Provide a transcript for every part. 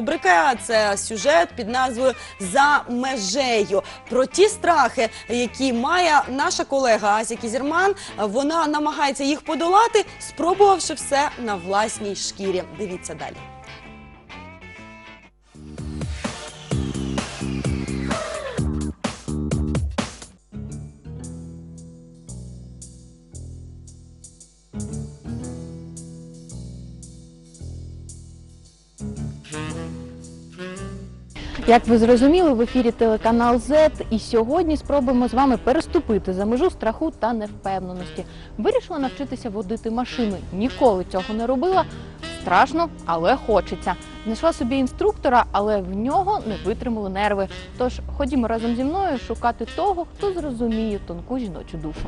рубрика. Це сюжет під назвою За межею. Про ті страхи, які має наша колега Ася Кізірман. Вона намагається їх подолати, спробувавши все на власній шкірі. Дивіться далі. Як ви зрозуміли, в ефірі телеканал Z і сьогодні спробуємо з вами переступити за межу страху та невпевненості. Вирішила навчитися водити машини. Ніколи цього не робила. Страшно, але хочеться. Знайшла собі інструктора, але в нього не витримали нерви. Тож ходімо разом зі мною шукати того, хто зрозуміє тонку жіночу душу.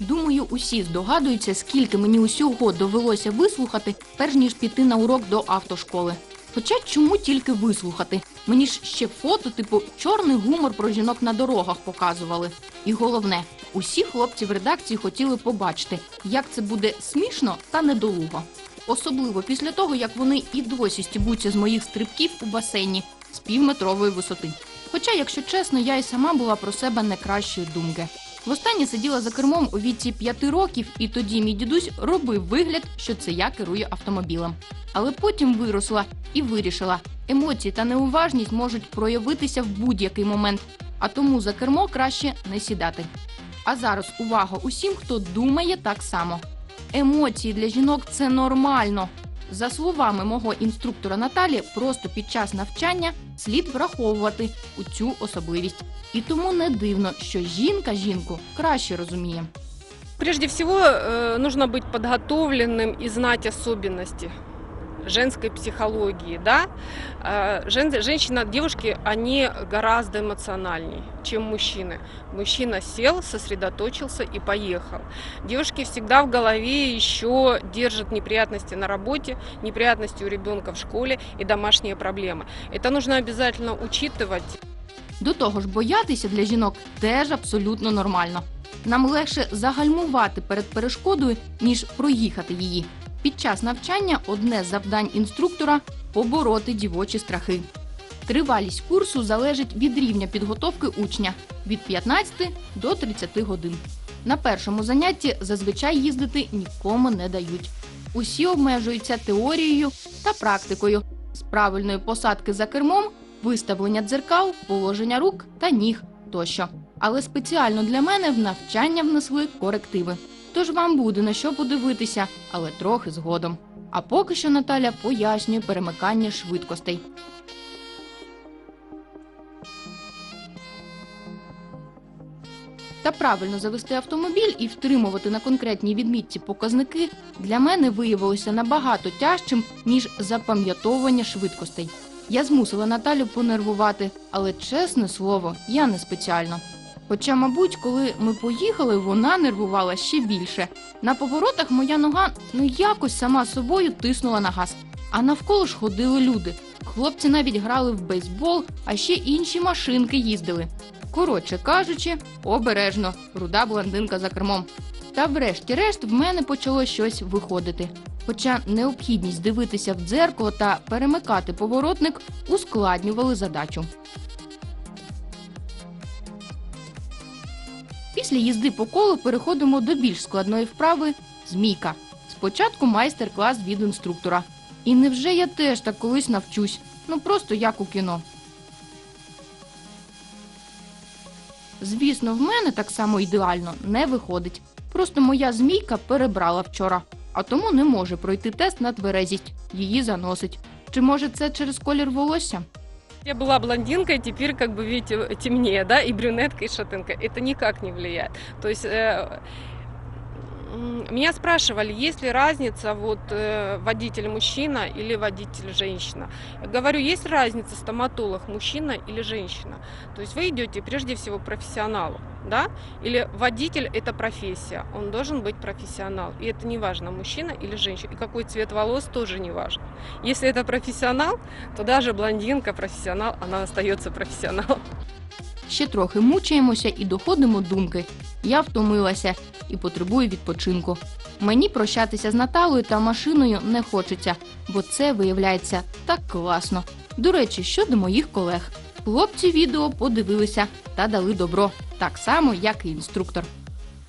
Думаю, усі здогадуються, скільки мені усього довелося вислухати, перш ніж піти на урок до автошколи. Хоча чому тільки вислухати? Мені ж ще фото, типу, чорний гумор про жінок на дорогах показували. І головне, усі хлопці в редакції хотіли побачити, як це буде смішно та недолуго. Особливо після того, як вони і досі стібуться з моїх стрибків у басейні з півметрової висоти. Хоча, якщо чесно, я і сама була про себе не кращої думки. Востаннє сиділа за кермом у віці п'яти років, і тоді мій дідусь робив вигляд, що це я керую автомобілем. Але потім виросла і вирішила, емоції та неуважність можуть проявитися в будь-який момент, а тому за кермо краще не сідати. А зараз увага усім, хто думає так само. Емоції для жінок це нормально. За словами мого інструктора Наталі, просто під час навчання слід враховувати у цю особливість. І тому не дивно, що жінка жінку краще розуміє. Прежде всего, э, нужно быть подготовленным и знать особенности женской психологии, да. Э, жен- женщина, девушки, они гораздо эмоциональнее, чем мужчины. Мужчина сел, сосредоточился и поехал. Девушки всегда в голове еще держат неприятности на работе, неприятности у ребенка в школе и домашние проблемы. Это нужно обязательно учитывать. До того ж, боятися для жінок теж абсолютно нормально. Нам легше загальмувати перед перешкодою, ніж проїхати її. Під час навчання одне з завдань інструктора побороти дівочі страхи. Тривалість курсу залежить від рівня підготовки учня від 15 до 30 годин. На першому занятті зазвичай їздити нікому не дають. Усі обмежуються теорією та практикою з правильної посадки за кермом виставлення дзеркал, положення рук та ніг тощо. Але спеціально для мене в навчання внесли корективи. Тож вам буде на що подивитися, але трохи згодом. А поки що Наталя пояснює перемикання швидкостей. Та правильно завести автомобіль і втримувати на конкретній відмітці показники для мене виявилося набагато тяжчим, ніж запам'ятовування швидкостей. Я змусила Наталю понервувати, але чесне слово, я не спеціально. Хоча, мабуть, коли ми поїхали, вона нервувала ще більше. На поворотах моя нога ну якось сама собою тиснула на газ. А навколо ж ходили люди. Хлопці навіть грали в бейсбол, а ще інші машинки їздили. Коротше кажучи, обережно, руда блондинка за кермом. Та врешті-решт в мене почало щось виходити. Хоча необхідність дивитися в дзеркало та перемикати поворотник ускладнювали задачу. Після їзди по колу переходимо до більш складної вправи змійка. Спочатку майстер-клас від інструктора. І невже я теж так колись навчусь? Ну просто як у кіно. Звісно, в мене так само ідеально не виходить. Просто моя змійка перебрала вчора, а тому не може пройти тест на тверезість. Її заносить. Чи може це через колір волосся? Я была блондинкой, теперь, как бы, видите, темнее, да, и брюнетка, и шатенка. Это никак не влияет. То есть э, м, меня спрашивали, есть ли разница вот э, водитель мужчина или водитель женщина. Я говорю, есть разница стоматолог мужчина или женщина. То есть вы идете прежде всего профессионалу, да, или водитель это профессия, он должен быть профессионал. И это не важно, мужчина или женщина. И какой цвет волос тоже не важно. Если это профессионал, то даже блондинка профессионал, она остается профессионалом. Ще трохи мучаємося і доходимо думки. Я втомилася і потребую відпочинку. Мені прощатися з Наталою та машиною не хочеться, бо це виявляється так класно. До речі, щодо моїх колег. Хлопці відео подивилися та дали добро, так само, як і інструктор.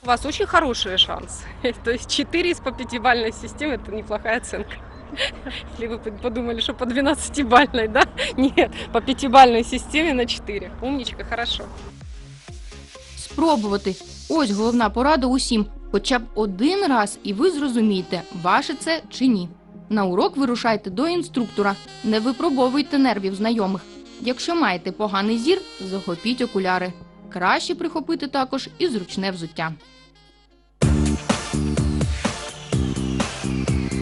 У вас очень хорошие шансы. То есть 4 из по пятибалльной системе – это неплохая оценка. Или вы подумали, что по 12-бальной, да? Нет, по пятибалльной системе на 4. Умничка, хорошо. Спробувати. Ось головна порада усім. Хоча б один раз, і ви зрозумієте, ваше це чи ні. На урок вирушайте до інструктора, не випробовуйте нервів знайомих. Якщо маєте поганий зір, захопіть окуляри. Краще прихопити також і зручне взуття.